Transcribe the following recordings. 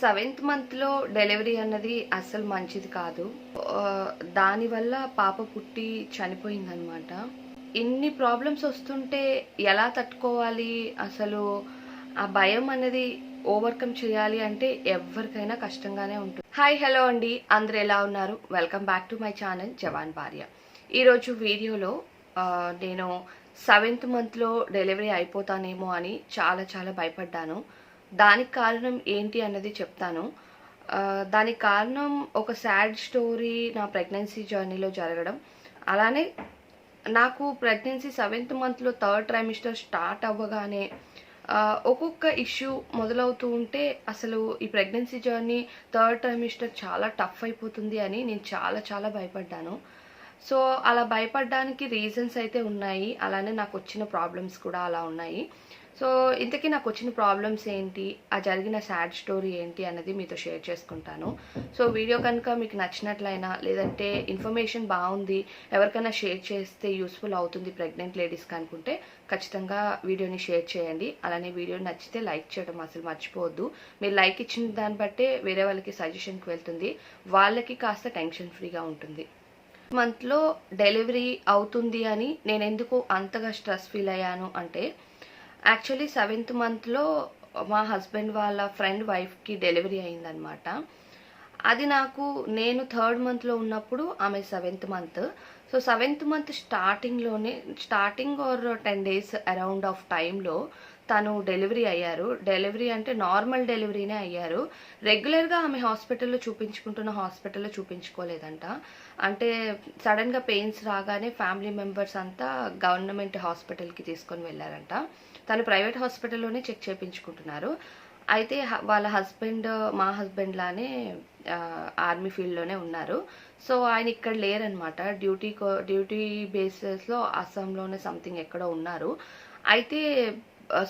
Seventh మంత్లో delivery అన్నది అసలు మంచిది కాదు. దానివల్ల పాప పుట్టి చనిపోయిందనమాట ఇన్ని ప్రాబ్లమ్స్ వస్తుంటే ఎలా తట్టుకోవాలి? అసలు ఆ భయం అనేది ఓవర్కమ్ చేయాలి అంటే ఎవరికైనా కష్టంగానే ఉంటుంది. హాయ్ హలో అండి. అందరు ఎలా ఉన్నారు? Welcome back to my channel జవాన్ భార్య ఈరోజు వీడియోలో నేను సెవెంత్ మంత్లో డెలివరీ అయిపోతానేమో అని చాలా చాలా భయపడ్డాను. దానికి కారణం ఏంటి అన్నది చెప్తాను. దానికి కారణం ఒక సాడ్ స్టోరీ నా ప్రెగ్నెన్సీ జర్నీలో జరగడం. అలానే నాకు ప్రెగ్నెన్సీ సెవెంత్ మంత్లో థర్డ్ ట్రైమిస్టర్ స్టార్ట్ అవ్వగానే ఒక్కొక్క ఇష్యూ మొదలవుతూ ఉంటే అసలు ఈ ప్రెగ్నెన్సీ జర్నీ థర్డ్ ట్రైమిస్టర్ చాలా టఫ్ అయిపోతుంది అని నేను చాలా చాలా భయపడ్డాను. సో అలా భయపడడానికి రీజన్స్ అయితే ఉన్నాయి. అలానే నాకు వచ్చిన ప్రాబ్లమ్స్ కూడా అలా ఉన్నాయి. సో ఇంతకీ నాకు వచ్చిన ప్రాబ్లమ్స్ ఏంటి? ఆ జరిగిన సాడ్ స్టోరీ ఏంటి అన్నది మీతో షేర్ చేసుకుంటాను. సో వీడియో కనుక మీకు నచ్చినట్లయినా లేదంటే ఇన్ఫర్మేషన్ బాగుంది ఎవరికైనా షేర్ చేస్తే యూస్ఫుల్ అవుతుంది ప్రెగ్నెంట్ లేడీస్కి అనుకుంటే ఖచ్చితంగా వీడియోని షేర్ చేయండి. అలానే వీడియో నచ్చితే లైక్ చేయడం అసలు మర్చిపోవద్దు. మీరు లైక్ ఇచ్చిన దాన్ని బట్టే వేరే వాళ్ళకి సజెషన్కి వెళ్తుంది. వాళ్ళకి కాస్త టెన్షన్ ఫ్రీగా ఉంటుంది. మంత్లో డెలివరీ అవుతుంది అని నేను ఎందుకు అంతగా స్ట్రెస్ ఫీల్ అయ్యాను అంటే యాక్చువల్లీ సెవెంత్ మంత్లో మా హస్బెండ్ వాళ్ళ ఫ్రెండ్ వైఫ్కి డెలివరీ అయిందనమాట అది నాకు నేను థర్డ్ మంత్లో ఉన్నప్పుడు ఆమె seventh month so seventh month స్టార్టింగ్లోనే starting or ten days around of టైంలో తను డెలివరీ అయ్యారు. డెలివరీ అంటే నార్మల్ డెలివరీనే అయ్యారు. రెగ్యులర్గా ఆమె హాస్పిటల్లో చూపించుకుంటున్న హాస్పిటల్లో చూపించుకోలేదంట. అంటే సడన్గా పెయిన్స్ రాగానే ఫ్యామిలీ మెంబర్స్ అంతా గవర్నమెంట్ హాస్పిటల్కి తీసుకొని వెళ్ళారంట. తను ప్రైవేట్ హాస్పిటల్లోనే చెక్ చేయించుకుంటున్నారు అయితే వాళ్ళ హస్బెండ్ మా హస్బెండ్ లానే ఆర్మీ ఫీల్డ్లోనే ఉన్నారు. సో ఆయన ఇక్కడ లేరనమాట డ్యూటీ డ్యూటీ బేసిస్లో అస్సాంలోనే సంథింగ్ ఎక్కడో ఉన్నారు. అయితే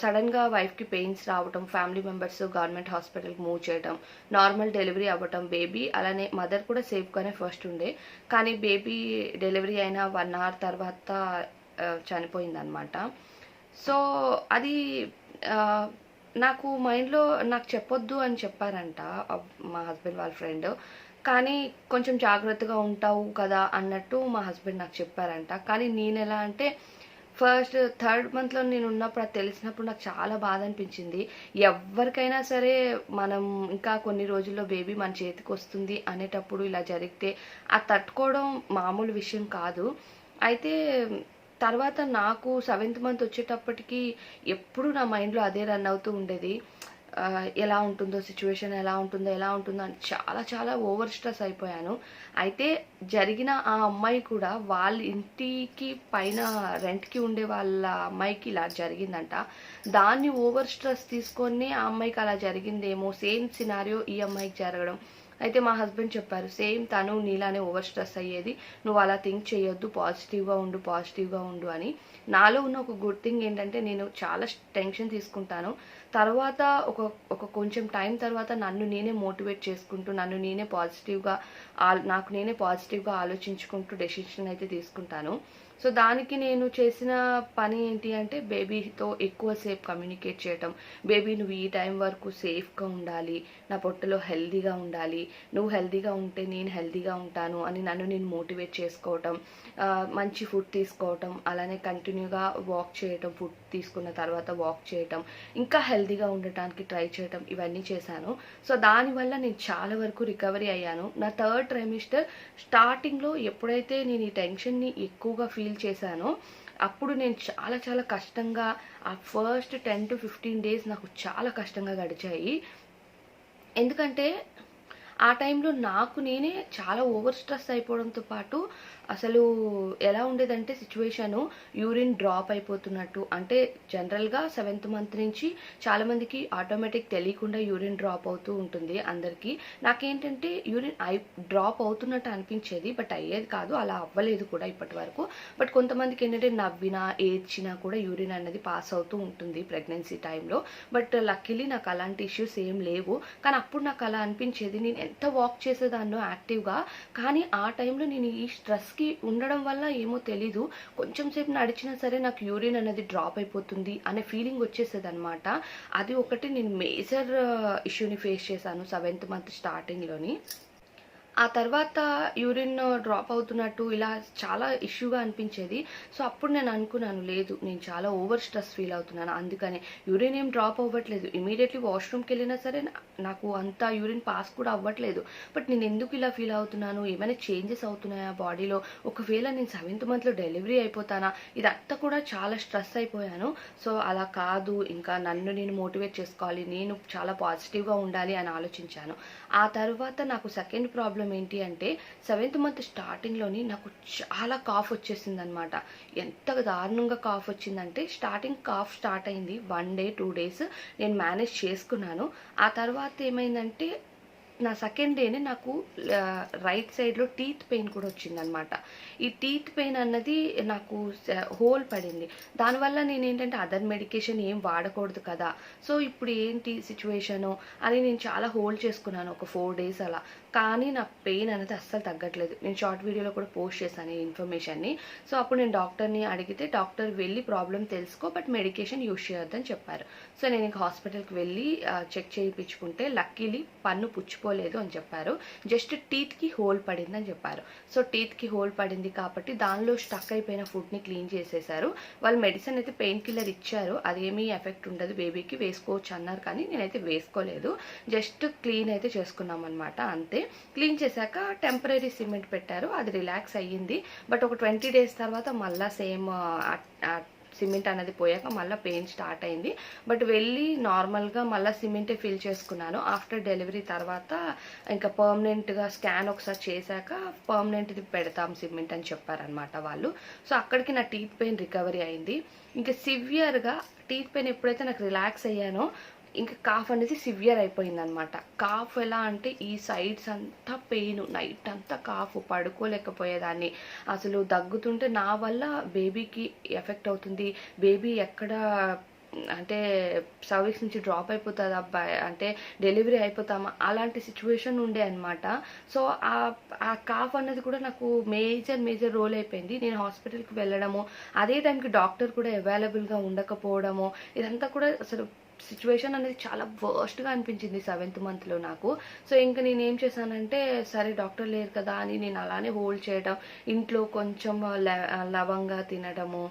సడన్గా వైఫ్కి పెయిన్స్ రావటం ఫ్యామిలీ మెంబర్స్ గవర్నమెంట్ హాస్పిటల్కి మూవ్ చేయడం నార్మల్ డెలివరీ అవ్వటం బేబీ అలానే మదర్ కూడా సేఫ్గానే ఫస్ట్ ఉండే. కానీ బేబీ డెలివరీ అయిన వన్ అవర్ తర్వాత చనిపోయిందనమాట సో అది నాకు మైండ్లో నాకు చెప్పొద్దు అని చెప్పారంట మా హస్బెండ్ వాళ్ళ ఫ్రెండ్. కానీ కొంచెం జాగ్రత్తగా ఉంటావు కదా అన్నట్టు మా హస్బెండ్ నాకు చెప్పారంట. కానీ నేను ఎలా అంటే ఫస్ట్ థర్డ్ మంత్లో నేను ఉన్నప్పుడు అది తెలిసినప్పుడు నాకు చాలా బాధ అనిపించింది. ఎవరికైనా సరే మనం ఇంకా కొన్ని రోజుల్లో బేబీ మన చేతికి వస్తుంది అనేటప్పుడు ఇలా జరిగితే అది తట్టుకోవడం మామూలు విషయం కాదు. అయితే తర్వాత నాకు సెవెంత్ మంత్ వచ్చేటప్పటికి ఎప్పుడు నా మైండ్లో అదే రన్ అవుతూ ఉండేది. ఎలా ఉంటుందో సిచ్యువేషన్ ఎలా ఉంటుందో ఎలా ఉంటుందో అని చాలా చాలా ఓవర్ స్ట్రెస్ అయిపోయాను. అయితే జరిగిన ఆ అమ్మాయి కూడా వాళ్ళ ఇంటికి పైన రెంట్కి ఉండే వాళ్ళ అమ్మాయికి ఇలా జరిగిందంట. దాన్ని ఓవర్ స్ట్రెస్ తీసుకొని ఆ అమ్మాయికి అలా జరిగిందేమో సేమ్ సినారియో ఈ అమ్మాయికి జరగడం. అయితే మా హస్బెండ్ చెప్పారు సేమ్ తను నీలానే ఓవర్ స్ట్రెస్ అయ్యేది నువ్వు అలా థింక్ చేయొద్దు పాజిటివ్గా ఉండు పాజిటివ్గా ఉండు అని. నాలో ఉన్న ఒక గుడ్ థింగ్ ఏంటంటే నేను చాలా టెన్షన్ తీసుకుంటాను. తర్వాత ఒక ఒక కొంచెం టైం తర్వాత నన్ను నేనే మోటివేట్ చేసుకుంటూ నన్ను నేనే పాజిటివ్గా నాకు నేనే పాజిటివ్గా ఆలోచించుకుంటూ డెసిషన్ అయితే తీసుకుంటాను. సో దానికి నేను చేసిన పని ఏంటి అంటే బేబీతో ఎక్కువసేపు కమ్యూనికేట్ చేయటం. బేబీ నువ్వు ఈ టైం వరకు సేఫ్గా ఉండాలి నా పొట్టలో హెల్దీగా ఉండాలి నువ్వు హెల్దీగా ఉంటే నేను హెల్దీగా ఉంటాను అని నన్ను నేను మోటివేట్ చేసుకోవటం మంచి ఫుడ్ తీసుకోవటం అలానే కంటిన్యూగా వాక్ చేయటం ఫుడ్ తీసుకున్న తర్వాత వాక్ చేయటం. ఇంకా హెల్త్ హెల్దీగా ఉండటానికి ట్రై చేయటం ఇవన్నీ చేశాను. సో దానివల్ల నేను చాలా వరకు రికవరీ అయ్యాను. నా థర్డ్ ట్రైమిస్టర్ స్టార్టింగ్లో ఎప్పుడైతే నేను ఈ టెన్షన్ని ఎక్కువగా ఫీల్ చేశానో అప్పుడు నేను చాలా చాలా కష్టంగా ఆ first ten to fifteen days నాకు చాలా కష్టంగా గడిచాయి. ఎందుకంటే ఆ టైంలో నాకు నేనే చాలా ఓవర్ స్ట్రెస్ అయిపోవడంతో పాటు అసలు ఎలా ఉండేదంటే సిచ్యువేషను యూరిన్ డ్రాప్ అయిపోతున్నట్టు. అంటే జనరల్గా సెవెంత్ మంత్ నుంచి చాలామందికి ఆటోమేటిక్ తెలియకుండా యూరిన్ డ్రాప్ అవుతూ ఉంటుంది అందరికీ. నాకేంటంటే యూరిన్ ఐ డ్రాప్ అవుతున్నట్టు అనిపించేది బట్ అయ్యేది కాదు అలా అవ్వలేదు కూడా ఇప్పటి వరకు. బట్ కొంతమందికి ఏంటంటే నవ్వినా ఏడ్చినా కూడా యూరిన్ అనేది పాస్ అవుతూ ఉంటుంది ప్రెగ్నెన్సీ టైంలో బట్ లక్కీలీ నాకు అలాంటి ఇష్యూస్ ఏం లేవు. కానీ అప్పుడు నాకు అలా అనిపించేది నేను ఎంత వాక్ చేసేదాన్నో యాక్టివ్గా కానీ ఆ టైంలో నేను ఈ స్ట్రెస్కి డేస్కి ఉండడం వల్ల ఏమో తెలీదు. కొంచెం సేపు నడిచినా సరే నాకు యూరిన్ అనేది డ్రాప్ అయిపోతుంది అనే ఫీలింగ్ వచ్చేసేది అనమాట అది ఒకటి నేను మేజర్ ఇష్యూని ఫేస్ చేశాను సెవెంత్ మంత్ స్టార్టింగ్లోని. ఆ తర్వాత యూరిన్ డ్రాప్ అవుతున్నట్టు ఇలా చాలా ఇష్యూగా అనిపించేది. సో అప్పుడు నేను అనుకున్నాను లేదు నేను చాలా ఓవర్ స్ట్రెస్ ఫీల్ అవుతున్నాను. అందుకనే యూరిన్ ఏం డ్రాప్ అవ్వట్లేదు. ఇమీడియట్లీ వాష్రూమ్కి వెళ్ళినా సరే నాకు అంత యూరిన్ పాస్ కూడా అవ్వట్లేదు. బట్ నేను ఎందుకు ఇలా ఫీల్ అవుతున్నాను? ఏమైనా చేంజెస్ అవుతున్నాయా బాడీలో ఒకవేళ నేను సెవెంత్ మంత్లో డెలివరీ అయిపోతానా? ఇదంతా కూడా చాలా స్ట్రెస్ అయిపోయాను. సో అలా కాదు. ఇంకా నన్ను నేను మోటివేట్ చేసుకోవాలి. నేను చాలా పాజిటివ్గా ఉండాలి అని ఆలోచించాను. ఆ తర్వాత నాకు సెకండ్ ప్రాబ్లం ఏంటి అంటే సెవెంత్ మంత్ స్టార్టింగ్లోని నాకు చాలా కాఫ్ వచ్చేసింది అనమాట ఎంత దారుణంగా కాఫ్ వచ్చిందంటే స్టార్టింగ్ కాఫ్ స్టార్ట్ అయింది వన్ డే టూ డేస్ నేను మేనేజ్ చేసుకున్నాను. ఆ తర్వాత ఏమైందంటే నా సెకండ్ డేనే నాకు రైట్ సైడ్లో టీత్ పెయిన్ కూడా వచ్చిందనమాట ఈ టీత్ పెయిన్ అన్నది నాకు హోల్ పడింది. దానివల్ల నేను ఏంటంటే అదర్ మెడికేషన్ ఏం వాడకూడదు కదా. సో ఇప్పుడు ఏంటి సిచ్యువేషను అని నేను చాలా హోల్డ్ చేసుకున్నాను ఒక ఫోర్ డేస్ అలా. కానీ నా పెయిన్ అనేది అస్సలు తగ్గట్లేదు. నేను షార్ట్ వీడియోలో కూడా పోస్ట్ చేశాను ఈ ఇన్ఫర్మేషన్ని సో అప్పుడు నేను డాక్టర్ని అడిగితే డాక్టర్ వెళ్ళి ప్రాబ్లం తెలుసుకో బట్ మెడికేషన్ యూజ్ చేయొద్దని చెప్పారు. సో నేను ఇంక హాస్పిటల్కి వెళ్ళి చెక్ చేయించుకుంటే లక్కీలీ పన్ను పుచ్చిపోలేదు అని చెప్పారు. జస్ట్ టీత్కి హోల్ పడింది అని చెప్పారు. సో టీత్కి హోల్ పడింది కాబట్టి దానిలో స్టక్ అయిపోయిన ఫుడ్ని క్లీన్ చేసేసారు వాళ్ళు మెడిసిన్ అయితే పెయిన్ కిల్లర్ ఇచ్చారు. అదేమీ ఎఫెక్ట్ ఉండదు. బేబీకి వేసుకోవచ్చు అన్నారు కానీ నేనైతే వేసుకోలేదు. జస్ట్ క్లీన్ అయితే చేసుకున్నాం అనమాట అంతే. క్లీన్ చేశాక టెంపరీ సిమెంట్ పెట్టారు. అది రిలాక్స్ అయ్యింది. బట్ ఒక ట్వంటీ డేస్ తర్వాత మళ్ళీ సేమ్ సిమెంట్ అనేది పోయాక మళ్ళీ పెయిన్ స్టార్ట్ అయింది. బట్ వెళ్ళి నార్మల్గా మళ్ళీ సిమెంటే ఫిల్ చేసుకున్నాను. ఆఫ్టర్ డెలివరీ తర్వాత ఇంకా పర్మనెంట్గా స్కాన్ ఒకసారి చేశాక పర్మనెంట్ది పెడతాం సిమెంట్ అని చెప్పారనమాట వాళ్ళు. సో అక్కడికి నా టీత్ పెయిన్ రికవరీ అయింది. ఇంకా సివియర్గా టీత్ పెయిన్ ఎప్పుడైతే నాకు రిలాక్స్ అయ్యానో ఇంకా కాఫ్ అనేది సివియర్ అయిపోయింది అనమాట కాఫ్ ఎలా అంటే ఈ సైడ్స్ అంతా పెయిన్ నైట్ అంతా కాఫ్ పడుకోలేకపోయేదాన్ని. అసలు దగ్గుతుంటే నా వల్ల బేబీకి ఎఫెక్ట్ అవుతుంది. బేబీ ఎక్కడ అంటే సర్వీస్ నుంచి డ్రాప్ అయిపోతుంది అబ్బాయి అంటే డెలివరీ అయిపోతామా అలాంటి సిచ్యువేషన్ ఉండే అనమాట. సో ఆ ఆ కాఫ్ అన్నది కూడా నాకు మేజర్ మేజర్ రోల్ అయిపోయింది. నేను హాస్పిటల్కి వెళ్ళడము అదే టైంకి డాక్టర్ కూడా అవైలబుల్గా ఉండకపోవడము ఇదంతా కూడా అసలు సిచ్యువేషన్ అనేది చాలా వర్స్ట్గా అనిపించింది సెవెంత్ మంత్లో నాకు. సో ఇంకా నేను ఏం చేశానంటే సరే డాక్టర్ లేరు కదా అని నేను అలానే హోల్డ్ చేయడం ఇంట్లో కొంచెం లవంగా తినడము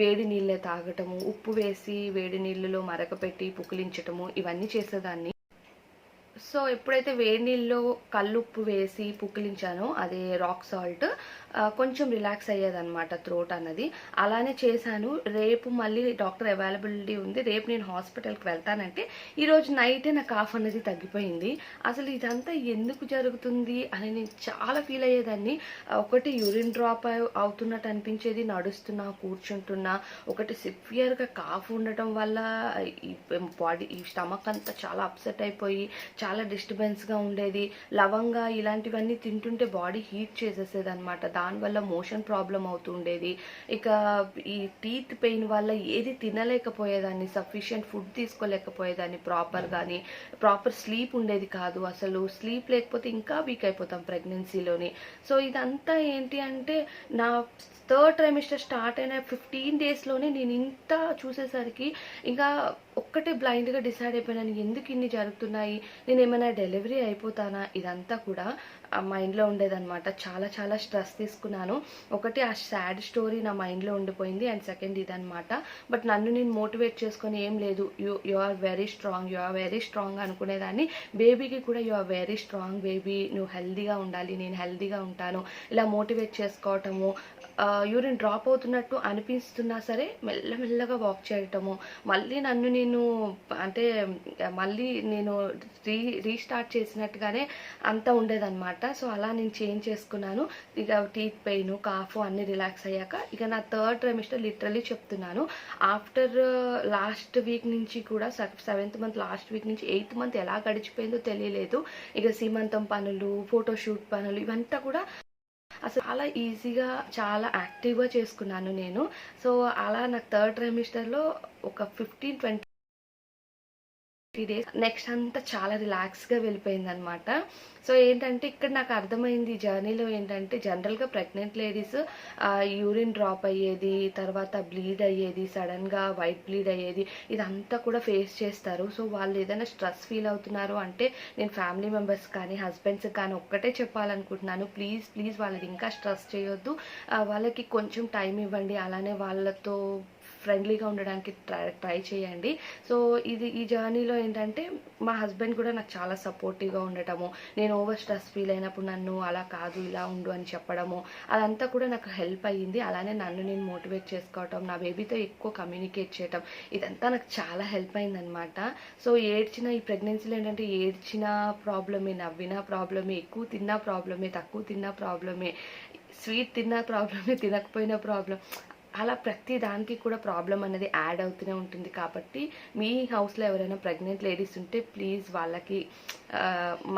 వేడి నీళ్ళే తాగటము ఉప్పు వేసి వేడి నీళ్ళలో మరకపెట్టి పుకిలించటము ఇవన్నీ చేసేదాన్ని. సో ఎప్పుడైతే వేడి నీళ్ళలో కల్లుప్పు వేసి పుక్కిలించానో అదే రాక్ సాల్ట్ కొంచెం రిలాక్స్ అయ్యేదన్నమాట థ్రోట్ అన్నది. అలానే చేశాను. రేపు మళ్ళీ డాక్టర్ అవైలబిలిటీ ఉంది. రేపు నేను హాస్పిటల్కి వెళ్తానంటే ఈరోజు నైటే నా కాఫ్ అనేది తగ్గిపోయింది. అసలు ఇదంతా ఎందుకు జరుగుతుంది అని నేను చాలా ఫీల్ అయ్యేదాన్ని. ఒకటి యూరిన్ డ్రాప్ అవుతున్నట్టు అనిపించేది. నడుస్తున్నా కూర్చుంటున్నా ఒకటి సివియర్గా కాఫ్ ఉండటం వల్ల ఈ బాడీ ఈ స్టమక్ అంతా చాలా అప్సెట్ అయిపోయి చాలా డిస్టర్బెన్స్గా ఉండేది. లవంగా ఇలాంటివన్నీ తింటుంటే బాడీ హీట్ చేసేసేది అనమాట దానివల్ల మోషన్ ప్రాబ్లం అవుతుండేది. ఇక ఈ టీత్ పెయిన్ వల్ల ఏది తినలేకపోయేదాన్ని సఫిషియంట్ ఫుడ్ తీసుకోలేకపోయేదాన్ని ప్రాపర్ కానీ ప్రాపర్ స్లీప్ ఉండేది కాదు అసలు. స్లీప్ లేకపోతే ఇంకా వీక్ అయిపోతాం ప్రెగ్నెన్సీలోని. సో ఇదంతా ఏంటి అంటే నా థర్డ్ ట్రైమిస్టర్ స్టార్ట్ అయిన ఫిఫ్టీన్ డేస్లోనే నేను ఇంత చూసేసరికి ఇంకా ఒక్కటే బ్లైండ్గా డిసైడ్ అయిపోయినాను ఎందుకు ఇన్ని జరుగుతున్నాయి? నేను ఏమైనా డెలివరీ అయిపోతానా? ఇదంతా కూడా ఆ మైండ్లో ఉండేదన్నమాట. చాలా చాలా స్ట్రెస్ తీసుకున్నాను. ఒకటి ఆ సాడ్ స్టోరీ నా మైండ్లో ఉండిపోయింది. అండ్ సెకండ్ ఇదనమాట బట్ నన్ను నేను మోటివేట్ చేసుకొని ఏం లేదు. You you are very strong. You are very strong అనుకునేదాన్ని. బేబీకి కూడా you are very strong baby. నువ్వు హెల్దీగా ఉండాలి. నేను హెల్దీగా ఉంటాను. ఇలా మోటివేట్ చేసుకోవటము యూరిన్ డ్రాప్ అవుతున్నట్టు అనిపిస్తున్నా సరే మెల్లమెల్లగా వాక్ చేయటము. మళ్ళీ నన్ను నేను అంటే మళ్ళీ నేను రీ రీస్టార్ట్ చేసినట్టుగానే అంతా ఉండేదన్నమాట. సో అలా నేను చేంజ్ చేసుకున్నాను. ఇక టీత్ పెయిన్ కాఫ్ అన్ని రిలాక్స్ అయ్యాక ఇక నా థర్డ్ ట్రైమిస్టర్ లిటరలీ చెప్తున్నాను. ఆఫ్టర్ లాస్ట్ వీక్ నుంచి కూడా సెవెంత్ మంత్ లాస్ట్ వీక్ నుంచి ఎయిత్ మంత్ ఎలా గడిచిపోయిందో తెలియలేదు. ఇక సీమంతం పనులు ఫోటోషూట్ పనులు ఇవంతా కూడా అసలు చాలా ఈజీగా చాలా యాక్టివ్గా చేసుకున్నాను నేను. సో అలా నాకు థర్డ్ ట్రైమిస్టర్లో ఒక fifteen twenty three days next అంతా చాలా రిలాక్స్గా వెళ్ళిపోయింది అనమాట సో ఏంటంటే ఇక్కడ నాకు అర్థమైంది జర్నీలో ఏంటంటే జనరల్గా ప్రెగ్నెంట్ లేడీస్ యూరిన్ డ్రాప్ అయ్యేది తర్వాత బ్లీడ్ అయ్యేది సడన్గా వైట్ బ్లీడ్ అయ్యేది ఇదంతా కూడా ఫేస్ చేస్తారు. సో వాళ్ళు ఏదైనా స్ట్రెస్ ఫీల్ అవుతున్నారు అంటే నేను ఫ్యామిలీ మెంబర్స్ కానీ హస్బెండ్స్ కానీ ఒక్కటే చెప్పాలనుకుంటున్నాను. ప్లీజ్ ప్లీజ్ వాళ్ళకి ఇంకా స్ట్రెస్ చేయొద్దు. వాళ్ళకి కొంచెం టైం ఇవ్వండి. అలానే వాళ్ళతో ఫ్రెండ్లీగా ఉండడానికి ట్రై ట్రై చేయండి. సో ఇది ఈ జర్నీలో ఏంటంటే మా హస్బెండ్ కూడా నాకు చాలా సపోర్టివ్గా ఉండటము. నేను ఓవర్ స్ట్రెస్ ఫీల్ అయినప్పుడు నన్ను అలా కాదు ఇలా ఉండు అని చెప్పడము. అదంతా కూడా నాకు హెల్ప్ అయ్యింది. అలానే నన్ను నేను మోటివేట్ చేసుకోవటం నా బేబీతో ఎక్కువ కమ్యూనికేట్ చేయటం ఇదంతా నాకు చాలా హెల్ప్ అయిందనమాట సో ఏడ్చిన ఈ ప్రెగ్నెన్సీలో ఏంటంటే ఏడ్చిన ప్రాబ్లమే నవ్విన ప్రాబ్లమే ఎక్కువ తిన్నా ప్రాబ్లమే తక్కువ తిన్నా ప్రాబ్లమే స్వీట్ తిన్నా ప్రాబ్లమే తినకపోయినా ప్రాబ్లం అలా ప్రతి దానికి కూడా ప్రాబ్లం అనేది యాడ్ అవుతూనే ఉంటుంది కాబట్టి మీ హౌస్లో ఎవరైనా ప్రెగ్నెంట్ లేడీస్ ఉంటే ప్లీజ్ వాళ్ళకి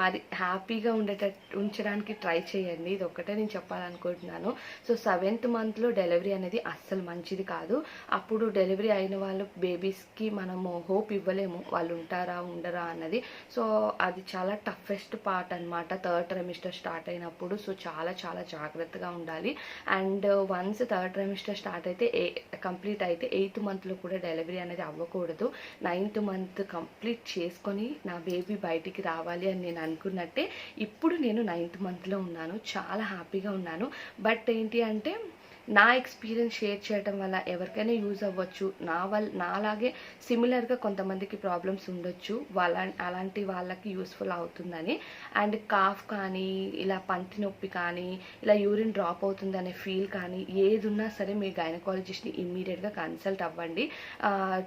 మరి హ్యాపీగా ఉండేటట్టు ఉంచడానికి ట్రై చేయండి. ఇది ఒక్కటే నేను చెప్పాలనుకుంటున్నాను. సో సెవెంత్ మంత్లో డెలివరీ అనేది అస్సలు మంచిది కాదు. అప్పుడు డెలివరీ అయిన వాళ్ళు బేబీస్కి మనము హోప్ ఇవ్వలేము. వాళ్ళు ఉంటారా ఉండరా అన్నది. సో అది చాలా టఫెస్ట్ పార్ట్ అన్నమాట. థర్డ్ ట్రెమిస్టర్ స్టార్ట్ అయినప్పుడు. సో చాలా చాలా జాగ్రత్తగా ఉండాలి. And once third trimester start అయితే ఏ కంప్లీట్ అయితే ఎయిత్ మంత్లో కూడా డెలివరీ అనేది అవ్వకూడదు. నైన్త్ మంత్ కంప్లీట్ చేసుకొని నా బేబీ బయటికి రావాలి అని నేను అనుకున్నట్టే ఇప్పుడు నేను నైన్త్ మంత్లో ఉన్నాను. చాలా హ్యాపీగా ఉన్నాను. బట్ ఏంటి అంటే నా ఎక్స్పీరియన్స్ షేర్ చేయడం వల్ల ఎవరికైనా యూజ్ అవ్వచ్చు. నా వల్ల నాలాగే సిమిలర్గా కొంతమందికి ప్రాబ్లమ్స్ ఉండొచ్చు. వాళ్ళ అలాంటి వాళ్ళకి యూస్ఫుల్ అవుతుందని. అండ్ కాఫ్ కానీ ఇలా పంటి నొప్పి కానీ ఇలా యూరిన్ డ్రాప్ అవుతుంది అనే ఫీల్ కానీ ఏది ఉన్నా సరే మీ గైనకాలజిస్ట్ని ఇమ్మీడియట్గా కన్సల్ట్ అవ్వండి.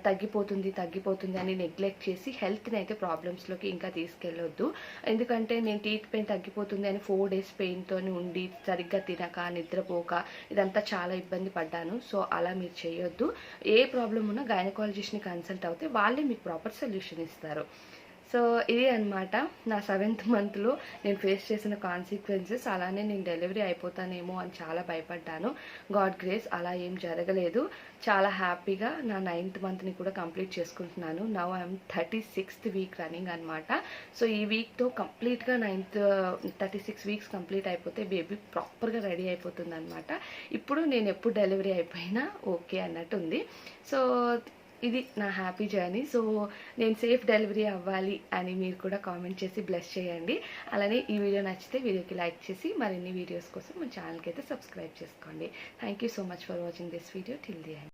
తగ్గిపోతుంది తగ్గిపోతుంది అని నెగ్లెక్ట్ చేసి హెల్త్ని అయితే ప్రాబ్లమ్స్లోకి ఇంకా తీసుకెళ్ళొద్దు. ఎందుకంటే నేను టీత్ పెయిన్ తగ్గిపోతుంది అని ఫోర్ డేస్ పెయిన్తో ఉండి సరిగ్గా తినక నిద్రపోక ఇదంతా చాలా ఇబ్బంది పడ్డాను. సో అలా మీరు చేయొద్దు. ఏ ప్రాబ్లం ఉన్నా గైనకాలజిస్ట్ని కన్సల్ట్ అవుతే వాళ్ళే మీకు ప్రాపర్ సొల్యూషన్ ఇస్తారు. సో ఇది అన్నమాట నా సెవెంత్ మంత్లో నేను ఫేస్ చేసిన కాన్సిక్వెన్సెస్. అలానే నేను డెలివరీ అయిపోతానేమో అని చాలా భయపడ్డాను. గాడ్ గ్రేస్ అలా ఏం జరగలేదు. చాలా హ్యాపీగా నా నైన్త్ మంత్ని కూడా కంప్లీట్ చేసుకుంటున్నాను. Now I'm thirty sixth week running అనమాట సో ఈ వీక్తో కంప్లీట్గా ninth thirty six weeks complete అయిపోతే బేబీ ప్రాపర్గా రెడీ అయిపోతుంది అనమాట ఇప్పుడు నేను ఎప్పుడు డెలివరీ అయిపోయినా ఓకే అన్నట్టు ఉంది సో ఇది నా హ్యాపీ జర్నీ సో నేను సేఫ్ డెలివరీ అవ్వాలి అని మీరు కూడా కామెంట్ చేసి బ్లెస్ చేయండి. అలానే ఈ వీడియో నచ్చితే వీడియోకి లైక్ చేసి మరిన్ని వీడియోస్ కోసం మన ఛానల్కి అయితే సబ్స్క్రైబ్ చేసుకోండి. Thank you so much for watching this video till the end